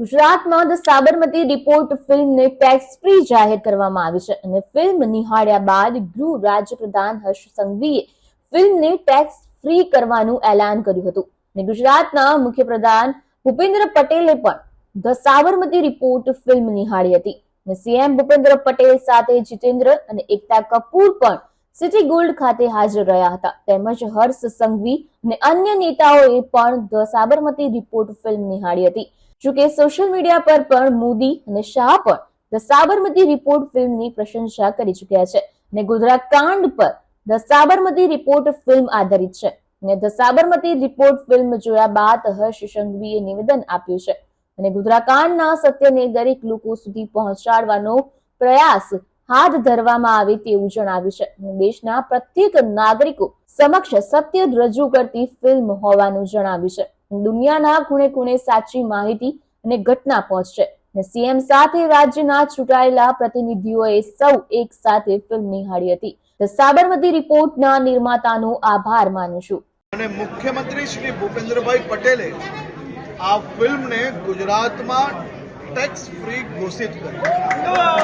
ગુજરાતમાં the Sabarmati report ફિલ્મને tax free જાહેર કરવામાં આવી છે અને ફિલ્મ નિહાળ્યા બાદ ગૃહ રાજ્યપ્રધાન હર્ષ સંઘવીએ ફિલ્મને ટેક્સ ફ્રી કરવાનું એલાન કર્યું હતું. અને ગુજરાતના મુખ્યપ્રધાન ભૂપેન્દ્ર પટેલે પણ ધ સાબરમતી રિપોર્ટ ફિલ્મ નિહાળી હતી. અને સીએમ ભૂપેન્દ્ર પટેલ સાથે જીતેન્દ્ર અને એકતા કપૂર પણ સિટી ગોલ્ડ ખાતે હાજર રહ્યા હતા. તેમજ હર્ષ સંઘવી અને અન્ય નેતાઓએ પણ ધ સાબરમતી રિપોર્ટ ફિલ્મ નિહાળી હતી. જોકે સોશિયલ મીડિયા પર પણ મોદી અને શાહ પણ ધ સાબરમતી રિપોર્ટ ફિલ્મની પ્રશંસા કરી ચૂક્યા છે અને ગુજરાત કાંડ per the Sabarmati report film આધારિત છે અને ધ સાબરમતી રિપોર્ટ ફિલ્મ જોયા બાદ હર્ષ સંઘવીએ નિવેદન આપ્યું છે અને ગુજરાકાંડના સત્યને દરેક લોકો સુધી પહોંચાડવાનો પ્રયાસ હાથ ધરવામાં આવે તેવું જણાવ્યું છે દેશના પ્રત્યેક નાગરિકો સમક્ષ સત્ય રજૂ કરતી ફિલ્મ હોવાનું જણાવ્યું છે. દુનિયાના ખૂણે ખૂણે સાચી માહિતી અને ઘટના પહોંચશે. અને સીએમ સાથે રાજ્યના ચૂંટાયેલા પ્રતિનિધિઓએ સૌ એક સાથે ફિલ્મ નિહાળી હતી. સાબરમતી રિપોર્ટના નિર્માતાનો આભાર માનું છું. અને મુખ્યમંત્રી શ્રી ભૂપેન્દ્રભાઈ પટેલે આ ફિલ્મને ગુજરાતમાં ટેક્સ ફ્રી ઘોષિત કરી